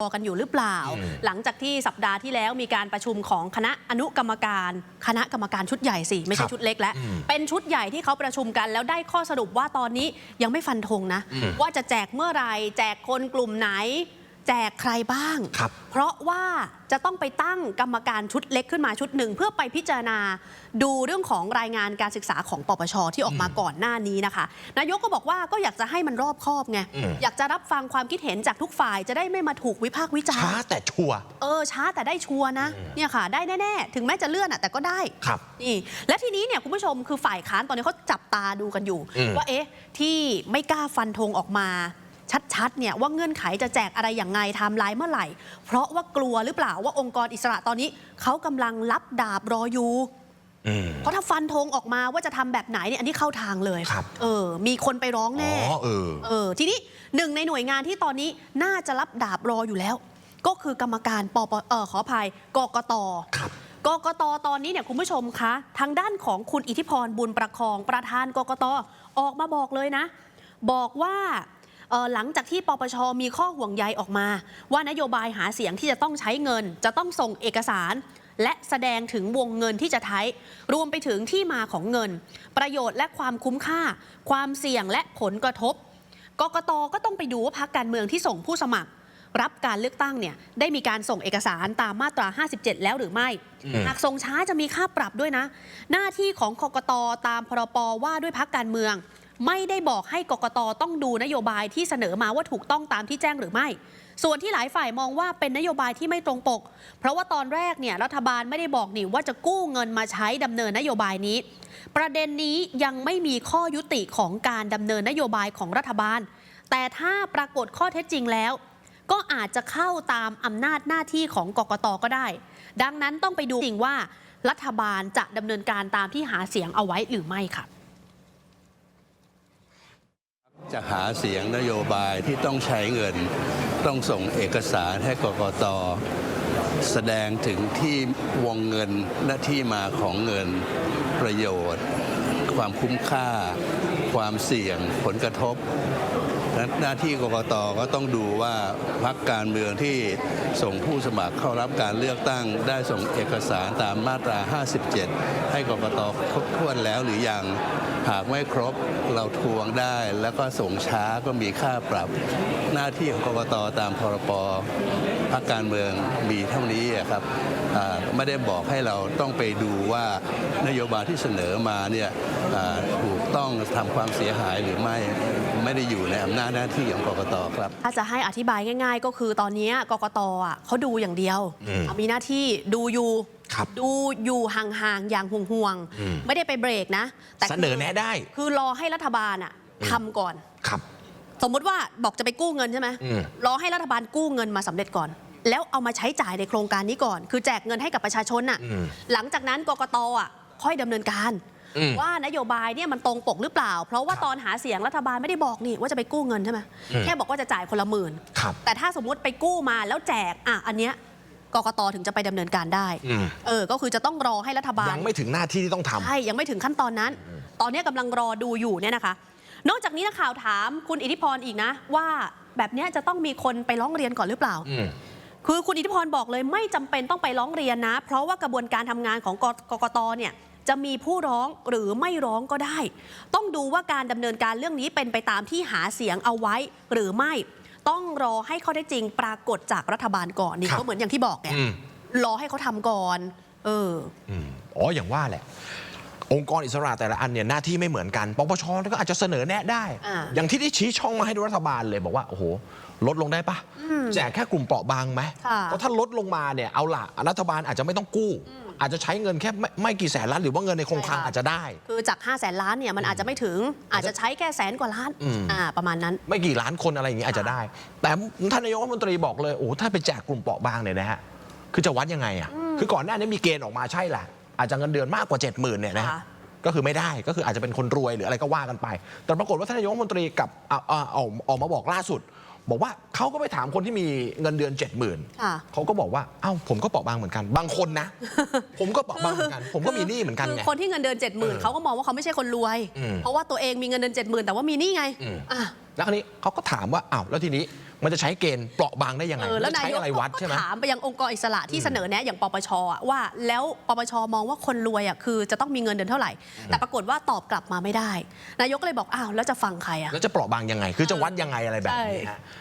รอกันอยู่หรือเปล่าอืมหลังจากที่สัปดาห์ที่แล้วมีการประชุมของคณะอนุกรรมการ คณะกรรมการชุดใหญ่สิไม่คใช่รับชุดเล็กแล้วอืมเป็นชุดใหญ่ที่เขาประชุมกันแล้วได้ข้อสรุปว่าตอนนี้ยังไม่ฟันธงนะอืมว่าจะแจกเมื่อไหรแจกคนกลุ่มไหน แจกใครบ้าง ครับ เพราะว่าจะต้องไปตั้งกรรมการชุดเล็กขึ้นมาชุดหนึ่ง เพื่อไปพิจารณาดูเรื่องของรายงานการศึกษาของปปชที่ออกมาก่อนหน้านี้นะคะ นายกก็บอกว่าก็อยากจะให้มันรอบคอบไงอืม อยากจะรับฟังความคิดเห็นจากทุกฝ่ายจะได้ไม่มาถูกวิพากษ์วิจารช้าณ์แต่ชัวร์ เออช้าแต่ได้ชัวร์นะเนี่ยค่ะ ได้แน่ๆ ถึงแม้จะเลื่อนอะแต่ก็ได้ ครับ นี่และทีนี้เนี่ยคุณผู้ชมคือฝ่ายค้านตอนนี้เขาจับตาดูกันอยู่ อืมว่าเอ๊ะที่ไม่กล้าฟันธงออกมา ชัดๆเนี่ยว่าเงื่อนไขจะแจกอะไรอย่างไงไทม์ไลน์เมื่อไหร่ เพราะว่ากลัวหรือเปล่าว่าองค์กรอิสระตอนนี้เขากำลังรับดาบรออยู่อืมเพราะถ้าฟันธงออกมาว่าจะทำแบบไหนเนี่ยอันนี้เข้าทางเลยครับ เออ มีคนไปร้องอ๋แน่อเออเออ ทีนี้หนึ่งในหน่วยงานที่ตอนนี้น่าจะรับดาบรออยู่แล้ว ก็คือกรรมการปปเออขออภัยกกตครับกกตตอนนี้เนี่ยคุณผู้ชมคะ ทางด้านของคุณอิทธิพรบุญประคองประธานกกตออกมาบอกเลยนะ บอกว่าเอ่อ หลังจากที่ปปชมีข้อห่วงใยออกมา ว่านโยบายหาเสียงที่จะต้องใช้เงิน จะต้องส่งเอกสาร และแสดงถึงวงเงินที่จะใช้รวมไปถึงที่มาของเงิน ประโยชน์และความคุ้มค่า ความเสี่ยงและผลกระทบกกตก็ต้องไปดูว่าพักการเมืองที่ส่งผู้สมัคร รับการเลือกตั้งเนี่ยได้มีการส่งเอกสารตามมาตรา 57 แล้วหรือไม่อืมหากส่งช้าจะมีค่าปรับด้วยนะ หน้าที่ของกกตตามพรปว่าด้วยพักการเมือง ไม่ได้บอกให้กกตต้องดูนโยบายที่เสนอมาว่าถูกต้องตามที่แจ้งหรือไม่ ส่วนที่หลายฝ่ายมองว่าเป็นนโยบายที่ไม่ตรงปก เพราะว่าตอนแรกเนี่ยรัฐบาลไม่ได้บอกนี่ว่าจะกู้เงินมาใช้ดำเนินนโยบายนี้ ประเด็นนี้ยังไม่มีข้อยุติของการดำเนินนโยบายของรัฐบาล แต่ถ้าปรากฏข้อเท็จจริงแล้วก็อาจจะเข้าตามอำนาจหน้าที่ของกกตก็ได้ ดังนั้นต้องไปดูจริงว่า รัฐบาลจะดำเนินการตามที่หาเสียงเอาไว้หรือไม่ค่ะ จะหาเสียงนโยบายที่ต้องใช้เงิน ต้องส่งเอกสารให้กกตแสดงถึงที่วงเงินและที่มาของเงินประโยชน์ ความคุ้มค่า ความเสี่ยงผลกระทบ หน้าที่กกตก็ต้องดูว่าพรรคการเมืองที่ส่งผู้สมัครเข้ารับการเลือกตั้ง ได้ส่งเอกสารตามมาตรา 57 ให้กกตครบถ้วนแล้วหรือยังหากไม่ครบเราทวงได้ แล้วก็ส่งช้าก็มีค่าปรับ หน้าที่ของกกตตามพรปพรรคการเมืองมีเท่านี้ครับไม่ได้บอกให้เราต้องไปดูว่านโยบายที่เสนอมาเนี่ยถูกต้องทำความเสียหายหรือไม่ ไม่ได้อยู่ในอำนาจหน้าที่ของกกตครับ ถ้าจะให้อธิบายง่าย ๆ ก็คือตอนนี้กกตอะเขาดูอย่างเดียวอืมมีหน้าที่ดูอยู่ครับดูอยู่ห่างๆอย่างห่วงอืม ๆไม่ได้ไปเบรกนะแต่เสนอแนะได้คือรอให้รัฐบาลอะทำก่อน ครับ สมมุติว่าบอกจะไปกู้เงินใช่ไหมอืม รอให้รัฐบาลกู้เงินมาสำเร็จก่อน แล้วเอามาใช้จ่ายในโครงการนี้ก่อน คือแจกเงินให้กับประชาชนน่ะ อืม หลังจากนั้นกกตอะค่อยดำเนินการอืม ว่านโยบายเนี่ยมันตรงปกหรือเปล่า เพราะว่าตอนหาเสียงรัฐบาลไม่ได้บอกนี่ว่าจะไปกู้เงินใช่ไหมอืมแค่บอกว่าจะจ่ายคนละหมื่นครับ แต่ถ้าสมมุติไปกู้มาแล้วแจกอะอันเนี้ยกกตถึงจะไปดำเนินการได้ อืม เออ ก็คือจะต้องรอให้รัฐบาล ยังไม่ถึงหน้าที่ที่ต้องทำ ใช่ ยังไม่ถึงขั้นตอนนั้น ตอนนี้กำลังรอดูอยู่เนี่ยนะคะ นอกจากนี้นักข่าวถามคุณอิทธิพรอีกนะ ว่าแบบเนี้ยจะต้องมีคนไปร้องเรียนก่อนหรือเปล่า อืม คือคุณอิทธิพรบอกเลยไม่จำเป็นต้องไปร้องเรียนนะ เพราะว่ากระบวนการทำงานของกกกตเนี่ย จะมีผู้ร้องหรือไม่ร้องก็ได้ ต้องดูว่าการดำเนินการเรื่องนี้เป็นไปตามที่หาเสียงเอาไว้หรือไม่ ต้องรอให้ข้อเท็จจริงปรากฏจากรัฐบาลก่อนนี่ครับก็เหมือนอย่างที่บอกไงอืมรอให้เขาทำก่อน เอออืมอ๋ออย่างว่าแหละองค์กรอิสระแต่ละอันเนี่ยหน้าที่ไม่เหมือนกัน ปปชก็อาจจะเสนอแนะได้อ่าอย่างที่ได้ชี้ช่องมาให้รัฐบาลเลยบอกว่า โอ้โห ลดลงได้ปะแจกแค่กลุ่มเปราะบางไหมค่ะเพราะถ้าลดลงมาเนี่ยเอาละรัฐบาลอาจจะไม่ต้องกู้ อาจจะใช้เงินแค่ไม่ไม่กี่แสนล้านหรือว่าเงินในโครงคลังใช่ค่ะอาจจะได้ คือจาก 5 0 0แสนล้านเนี่ยมันอาจจะไม่ถึงอาจจะใช้แค่แสนกว่าล้านอืม อ่าประมาณนั้น ไม่กี่ล้านคนอะไรอย่างนี้อาจจะได้ แต่ท่านนายกรัฐมนตรีบอกเลยโอ้ถ้าไปแจกกลุ่มเปราะบางเนี่ยนะฮะคือจะวัดยังไงอะคือก่อนหน้านี้มีเกณฑ์ออกมาใช่แหละอาจจะเงินเดือนมากกว่า 7 0,000เนี่ยนะฮะค่ะ ก็คือไม่ได้ก็คืออาจจะเป็นคนรวยหรืออะไรก็ว่ากันไป แต่ปรากฏว่าท่านนายกรัฐมนตรีกับอ่าอ่าออกออกมาบอกล่าสุด บอกว่าเขาก็ไปถามคนที่มีเงินเดือน 70,000ค่ะเขาก็บอกว่าเอ้าผมก็เปราะบางเหมือนกัน บางคนนะ ผมก็เปราะบางเหมือนกัน ผมก็มีหนี้เหมือนกันคือไงคนที่เงินเดือนเออ70,000เขาก็มองว่าเขาไม่ใช่คนรวยอืมเพราะว่าตัวเองมีเงินเดือน 70,000 แต่ว่ามีหนี้ไงอืมอะแล้วคราวนี้เขาก็ถามว่าอ้าวแล้วทีนี้มันจะใช้เกณฑ์เปราะบางได้ยังไงเออแล้วมันจะนาใช้ยกอะไรวัดใช่ไหมก็ถามไปยังองค์กรอิสระที่เสนอแนะอย่างปปชอะว่าแล้วปปชมองว่าคนรวยอะคือจะต้องมีเงินเดือนเท่าไหร่ แต่ปรากฏว่าตอบกลับมาไม่ได้ นายกก็เลยบอกอ้าวแล้วจะฟังใครอะแล้วจะเปราะบางยังไง คือจะวัดยังไงอะไรแบบนี้ใช่ฮะ